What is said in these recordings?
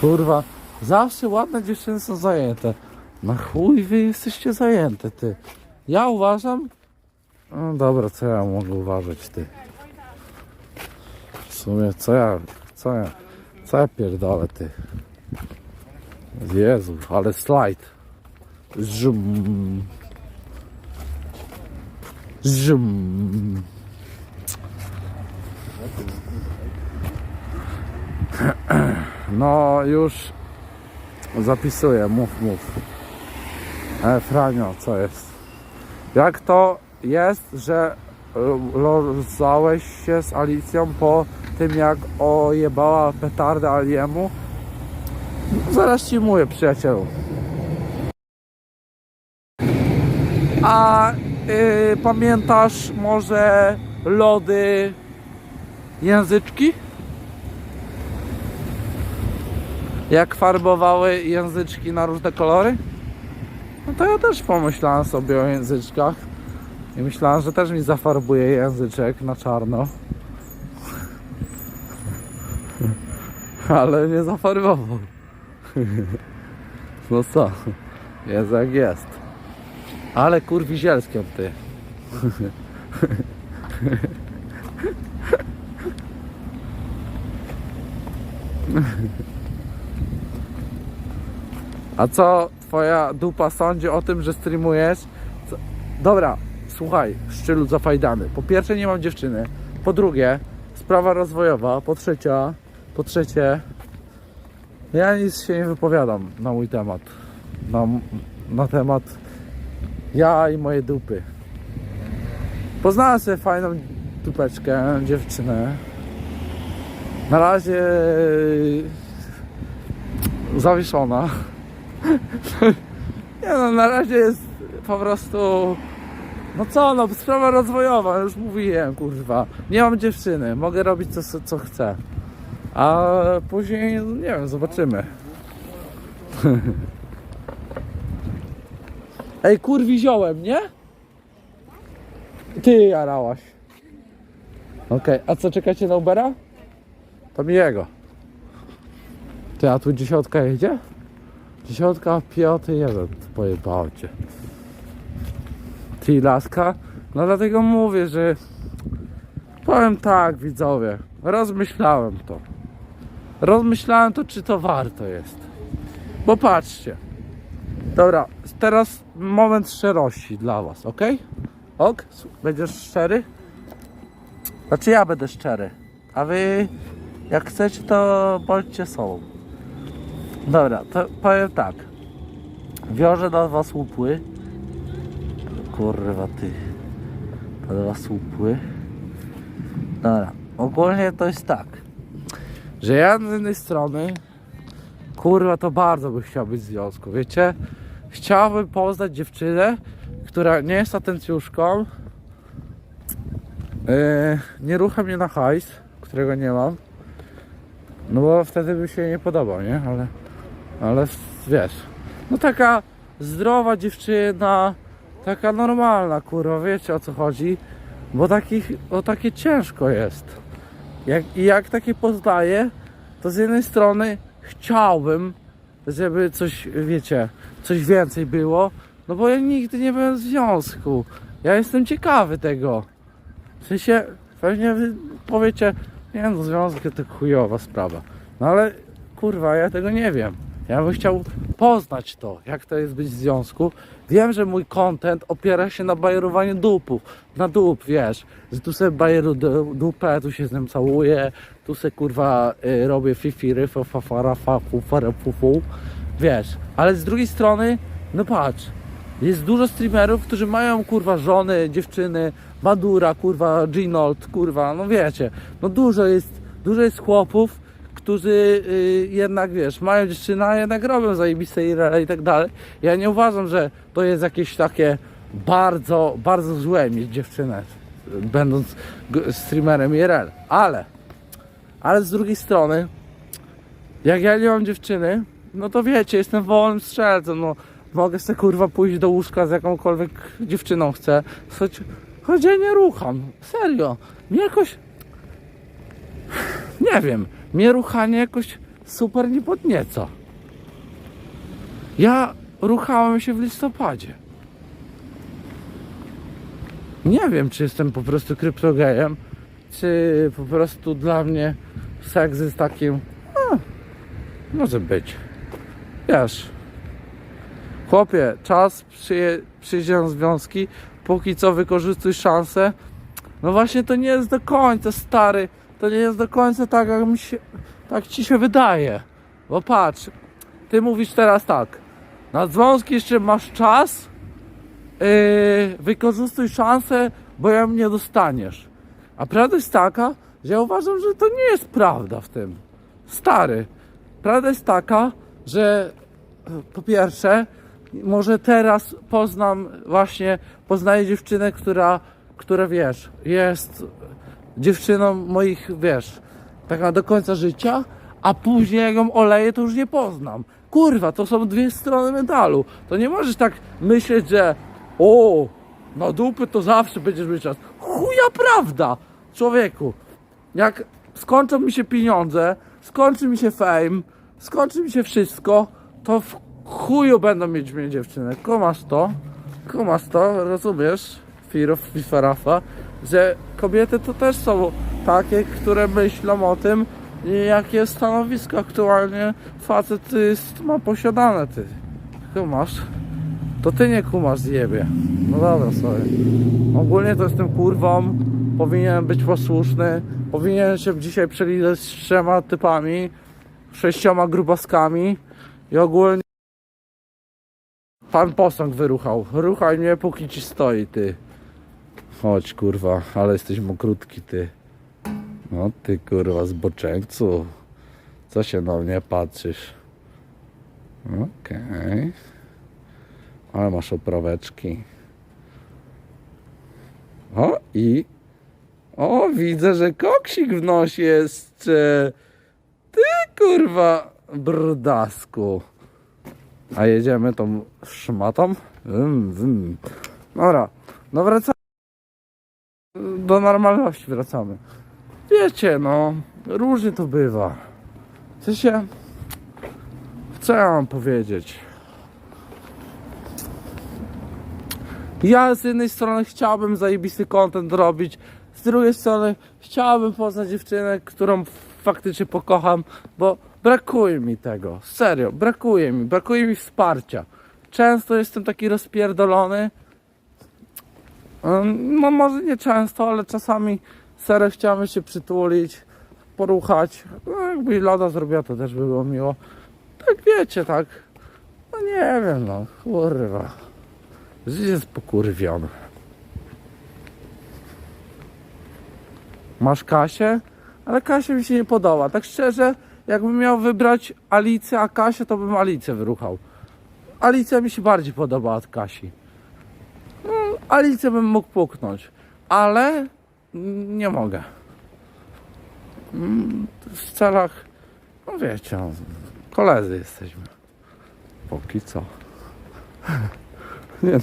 Kurwa, zawsze ładne dziewczyny są zajęte. Na chuj wy jesteście zajęte, ty. Ja uważam... No dobra, co ja mogę uważać, ty? W sumie, co ja... Co ja... Co ja pierdolę, ty? Jezu, ale slajd. Żum. Żum. No już zapisuję, mów, mów. E, Franio, co jest? Jak to jest, że e, rozstałeś się z Alicją po tym jak ojebała petardę Aliemu? No, zaraz ci mówię, przyjacielu. A y, pamiętasz może lody języczki? Jak farbowały języczki na różne kolory? No to ja też pomyślałem sobie o języczkach. I myślałem, że też mi zafarbuje języczek na czarno. Ale nie zafarbował. No co? Jest jak jest. Ale kurwi zielskiem ty. A co twoja dupa sądzi o tym, że streamujesz? Co? Dobra, słuchaj, szczylu zafajdany. Po pierwsze nie mam dziewczyny. Po drugie, sprawa rozwojowa. Po trzecie, po trzecie, ja nic się nie wypowiadam na mój temat. Na, na temat ja i moje dupy. Poznałem sobie fajną dupeczkę, dziewczynę. Na razie zawieszona. Nie no, na razie jest po prostu... No co no, sprawa rozwojowa, już mówiłem, kurwa. Nie mam dziewczyny, mogę robić co, co chcę. A później, no nie wiem, zobaczymy. Ej, kurwi ziołem, nie? Ty jarałaś. Okej, a co, czekacie na Ubera? To mi jego. Ty, a tu dziesiątka jedzie? Dziesiątka, piąty, jeden. Pojebało cię. Ty, laska? No dlatego mówię, że... Powiem tak, widzowie. Rozmyślałem to. Rozmyślałem to, czy to warto jest. Bo patrzcie. Dobra, teraz moment szczerości dla was, ok? Ok? Będziesz szczery? Znaczy ja będę szczery. A wy jak chcecie to bądźcie sobą. Dobra, to powiem tak. Wiążę do was łupły. Kurwa ty. Do was łupły. Dobra, ogólnie to jest tak. Że ja z jednej strony Kurwa, to bardzo bym chciał być w związku, wiecie? Chciałbym poznać dziewczynę, która nie jest atencjuszką, yy, nie rucha mnie na hajs, którego nie mam, no bo wtedy by się nie podobał, nie? Ale, ale wiesz, no taka zdrowa dziewczyna, taka normalna, kurwa, wiecie o co chodzi, bo takich, o takie ciężko jest. Jak, I jak takie poznaję, to z jednej strony chciałbym, żeby coś, wiecie, coś więcej było, no bo ja nigdy nie byłem w związku. Ja jestem ciekawy tego. W sensie, pewnie wy powiecie, nie no, związek to chujowa sprawa. No ale, kurwa, ja tego nie wiem. Ja bym chciał poznać to, jak to jest być w związku. Wiem, że mój content opiera się na bajerowaniu dupów, na dup, wiesz, że tu sobie bajeru du- dupę, tu się z nim całuję, tu se kurwa y, robię fifi, ryfo, fafara, fafu, fara, fufu, wiesz, ale z drugiej strony, no patrz, jest dużo streamerów, którzy mają kurwa żony, dziewczyny, Madura, kurwa, Ginold, kurwa, no wiecie, no dużo jest, dużo jest chłopów, którzy y, jednak, wiesz, mają dziewczynę, a jednak robią zajebiste IRL i tak dalej. Ja nie uważam, że to jest jakieś takie bardzo, bardzo złe mieć dziewczynę, będąc streamerem IRL, ale, ale z drugiej strony, jak ja nie mam dziewczyny, no to wiecie, jestem wolnym strzelcem, no. Mogę sobie kurwa pójść do łóżka z jakąkolwiek dziewczyną chcę, choć, choć ja nie rucham, serio, mnie jakoś, nie wiem, mnie ruchanie jakoś super nie podnieca. Ja ruchałem się w listopadzie. Nie wiem, czy jestem po prostu kryptogejem, czy po prostu dla mnie seks jest takim. A, może być. Wiesz. Chłopie, czas przyje, przyjdzie związki. Póki co wykorzystuj szansę. No właśnie to nie jest do końca stary. To nie jest do końca tak, jak mi się, tak ci się wydaje. Bo patrz, ty mówisz teraz tak. Na związki jeszcze masz czas. Yy, wykorzystuj szansę, bo ją nie dostaniesz. A prawda jest taka, że ja uważam, że to nie jest prawda w tym. Stary. Prawda jest taka, że e, po pierwsze, może teraz poznam właśnie, poznaję dziewczynę, która, która wiesz, jest dziewczyną moich, wiesz, taka do końca życia, a później jak ją oleję, to już nie poznam. Kurwa, to są dwie strony medalu. To nie możesz tak myśleć, że o, na dupy to zawsze będziesz mieć czas. Chuja prawda, człowieku. Jak skończą mi się pieniądze, skończy mi się fame, skończy mi się wszystko, to w chuju będą mieć mnie dziewczynę. Kumasz to? Kumasz to? Rozumiesz? Firof, Fifarafa, że kobiety to też są takie, które myślą o tym, jakie stanowisko aktualnie facet jest, ma posiadane ty. Kumasz? To ty nie kumasz zjebie. No dobra sobie. Ogólnie to jestem kurwą, powinienem być posłuszny, powinienem się dzisiaj przelizać z trzema typami, sześcioma grubaskami i ogólnie pan posąg wyruchał. Ruchaj mnie póki ci stoi ty. Chodź kurwa, ale jesteś mokrutki ty. No ty kurwa zboczeńcu. Co się na mnie patrzysz? Okej. Ale masz opraweczki. O i... O, widzę, że koksik w nosie jest. Ty kurwa, brudasku. A jedziemy tą szmatą? Wym, wym. Dobra, no wracamy. Do normalności wracamy. Wiecie, no, różnie to bywa. W sensie, co ja mam powiedzieć? Ja z jednej strony chciałbym zajebisty content robić, z drugiej strony chciałbym poznać dziewczynę, którą faktycznie pokocham, bo brakuje mi tego, serio, brakuje mi, brakuje mi wsparcia. Często jestem taki rozpierdolony, no może nie często, ale czasami serio chciałem się przytulić, poruchać, no jakby loda zrobiła, to też by było miło. Tak wiecie, tak, no nie wiem, no, kurwa. Życie jest pokurwione. Masz Kasię? Ale Kasia mi się nie podoba. Tak szczerze, jakbym miał wybrać Alicję, a Kasię, to bym Alicję wyruchał. Alicja mi się bardziej podoba od Kasi. Alicję bym mógł puknąć, ale nie mogę. Mm, W celach, no wiecie, no, koledzy jesteśmy. Póki co. Nie no.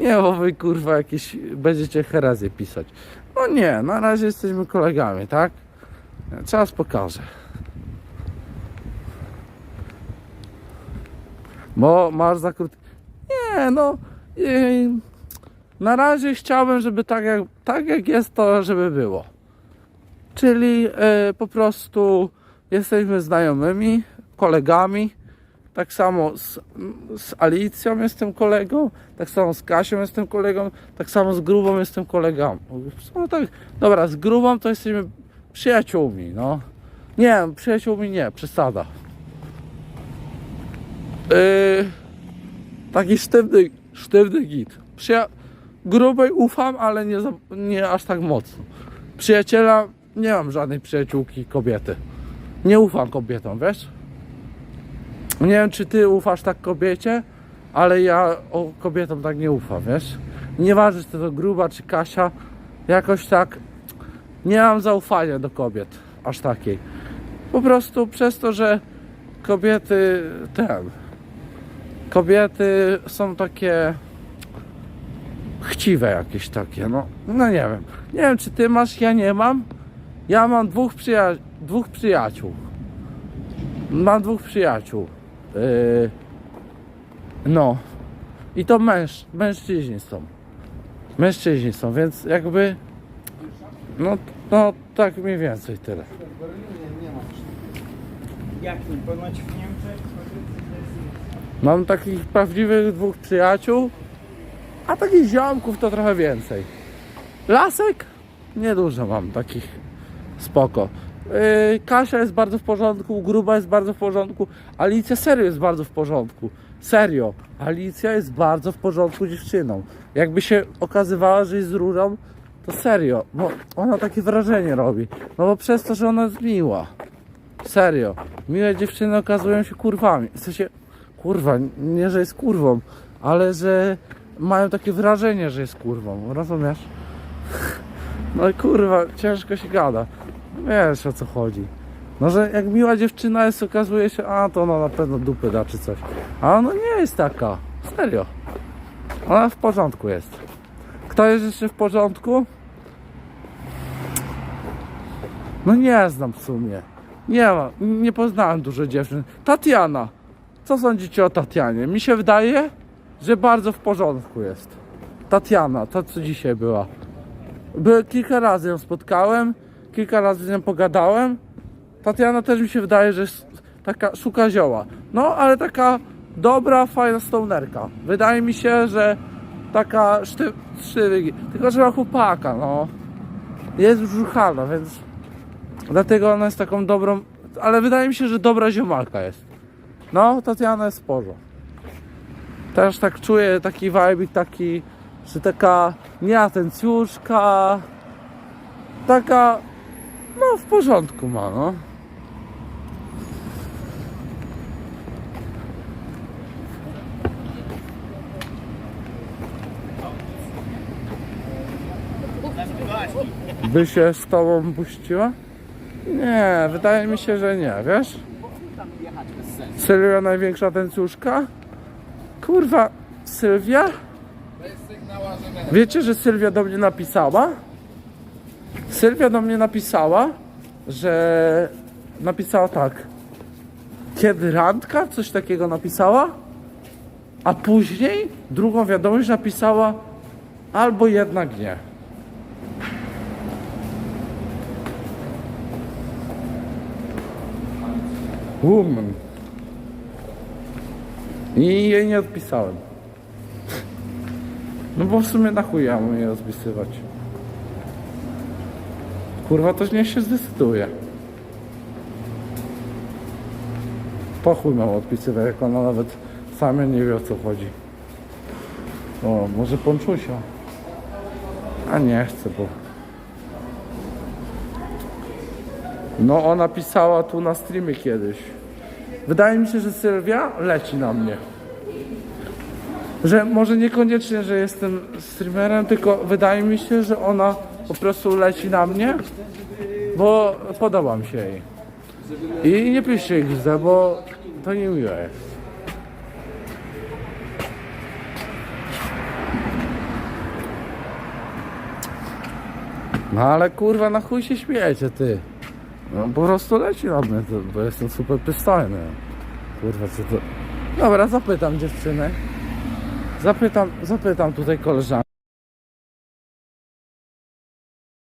Nie, bo wy kurwa jakieś będziecie herezję pisać. No nie, na razie jesteśmy kolegami, tak? Czas pokaże. Bo masz za krótki. Nie, no. Yy, Na razie chciałbym, żeby tak jak, tak jak jest, to żeby było. Czyli yy, po prostu jesteśmy znajomymi, kolegami. Tak samo z, z Alicją jestem kolegą, tak samo z Kasią jestem kolegą, tak samo z Grubą jestem kolegą. No tak, dobra, z Grubą to jesteśmy przyjaciółmi, no. Nie, przyjaciółmi nie, przesada. Yy, taki sztywny, sztywny git. Przyja- grubej ufam, ale nie, za, nie aż tak mocno. Przyjaciela, nie mam żadnej przyjaciółki kobiety. Nie ufam kobietom, wiesz? Nie wiem, czy ty ufasz tak kobiecie, ale ja o kobietom tak nie ufam, wiesz? Nieważne, czy to gruba, czy Kasia, jakoś tak nie mam zaufania do kobiet, aż takiej. Po prostu przez to, że kobiety, ten, kobiety są takie chciwe jakieś takie, no, no nie wiem. Nie wiem, czy ty masz, ja nie mam. Ja mam dwóch, przyja- dwóch przyjaciół. Mam dwóch przyjaciół. Yy, no. I to męż, mężczyźni są. Mężczyźni są, więc jakby. No, no tak mniej więcej tyle. Jak nie? Ponoć w Niemczech? Mam takich prawdziwych dwóch przyjaciół, a takich ziomków to trochę więcej. Lasek? Niedużo mam takich. Spoko. Yy, Kasia jest bardzo w porządku, Gruba jest bardzo w porządku, Alicja serio jest bardzo w porządku. Serio. Alicja jest bardzo w porządku dziewczyną. Jakby się okazywała, że jest rurą, to serio, bo ona takie wrażenie robi. No bo przez to, że ona jest miła. Serio. Miłe dziewczyny okazują się kurwami. W sensie, kurwa, nie, że jest kurwą, ale że mają takie wrażenie, że jest kurwą. Rozumiesz? No i kurwa, ciężko się gada. Wiesz o co chodzi. No, że jak miła dziewczyna jest, okazuje się, a to ona na pewno dupy da czy coś. A ona nie jest taka. Serio. Ona w porządku jest. Kto jest jeszcze w porządku? No nie znam w sumie. Nie ma, nie poznałem dużo dziewczyn. Tatiana. Co sądzicie o Tatianie? Mi się wydaje, że bardzo w porządku jest. Tatiana, ta co dzisiaj była. By, kilka razy ją spotkałem, kilka razy z nią pogadałem. Tatiana też mi się wydaje, że jest taka szuka zioła. No, ale taka dobra, fajna stonerka. Wydaje mi się, że taka szty, sztywygi. Tylko, że ma chłopaka, no. Jest brzuchana, więc dlatego ona jest taką dobrą, ale wydaje mi się, że dobra ziomalka jest. No, Tatiana jest sporo. Też tak czuję taki vibe, taki, że taka nieatencjuszka, taka, no w porządku ma, no. By się z tobą puściła? Nie, wydaje mi się, że nie, wiesz? Sylwia największa atencjuszka? Kurwa, Sylwia? Wiecie, że Sylwia do mnie napisała? Sylwia do mnie napisała, że napisała tak. Kiedy randka? Coś takiego napisała? A później drugą wiadomość napisała albo jednak nie. Woman. I jej nie odpisałem. No bo w sumie na chuj ja mam jej odpisywać. Kurwa, to niech się zdecyduje. Po chuj mam odpisywać, jak ona nawet sama nie wie o co chodzi. O, może ponczusia. A nie chcę, bo... No ona pisała tu na streamie kiedyś. Wydaje mi się, że Sylwia leci na mnie. Że może niekoniecznie, że jestem streamerem, tylko wydaje mi się, że ona po prostu leci na mnie, bo podoba mi się jej. I nie piszcie XD, bo to niemiłe jest. No ale kurwa, na chuj się śmiejecie, ty. No po prostu leci na mnie, to, bo jestem super przystojny. Kurwa, co to... Dobra, zapytam dziewczynę. Zapytam, zapytam tutaj koleżankę.